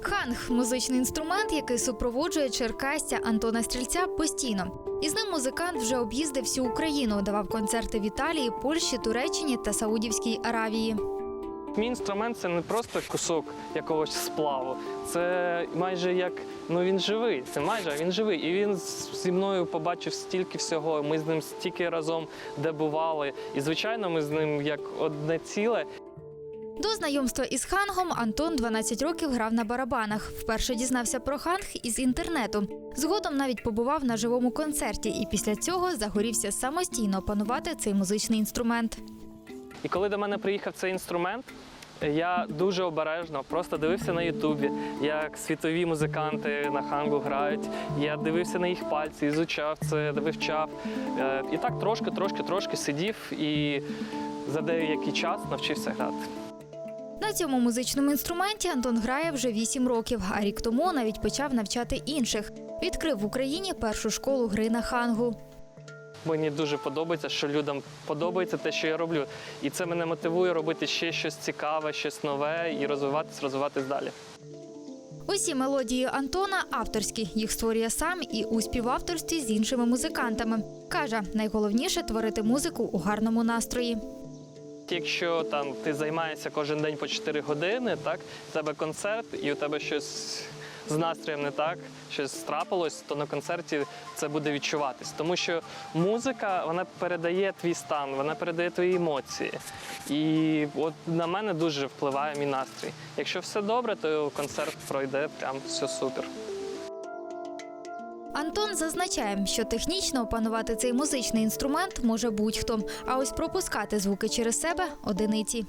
Ханг музичний інструмент, який супроводжує черкастя Антона Стрільця постійно. Із ним музикант вже об'їздив всю Україну, давав концерти в Італії, Польщі, Туреччині та Саудівській Аравії. Мій інструмент це не просто кусок якогось сплаву. Це майже як ну він живий. Це майже він живий. І він зі мною побачив стільки всього. Ми з ним стільки разом де бували. І звичайно, ми з ним як одне ціле. До знайомства із хангом Антон 12 років грав на барабанах. Вперше дізнався про ханг із інтернету. Згодом навіть побував на живому концерті, і після цього загорівся самостійно опанувати цей музичний інструмент. І коли до мене приїхав цей інструмент, я дуже обережно просто дивився на Ютубі, як світові музиканти на хангу грають. Я дивився на їх пальці, ізучав це, вивчав. Е, І так трошки, трошки, трошки сидів і за деякий час навчився грати. На цьому музичному інструменті Антон грає вже 8 років, а рік тому навіть почав навчати інших. Відкрив в Україні першу школу гри на хангу. Мені дуже подобається, що людям подобається те, що я роблю. І це мене мотивує робити ще щось цікаве, щось нове і розвиватись, розвиватись далі. Усі мелодії Антона авторські. Їх створює сам і у співавторстві з іншими музикантами. Каже, найголовніше творити музику у гарному настрої. Якщо там ти займаєшся кожен день по 4 години, так в тебе концерт, і у тебе щось з настроєм не так, щось трапилось, то на концерті це буде відчуватись. Тому що музика вона передає твій стан, вона передає твої емоції. І от на мене дуже впливає мій настрій. Якщо все добре, то концерт пройде прям все супер. Антон зазначає, що технічно опанувати цей музичний інструмент може будь-хто, а ось пропускати звуки через себе одиниці.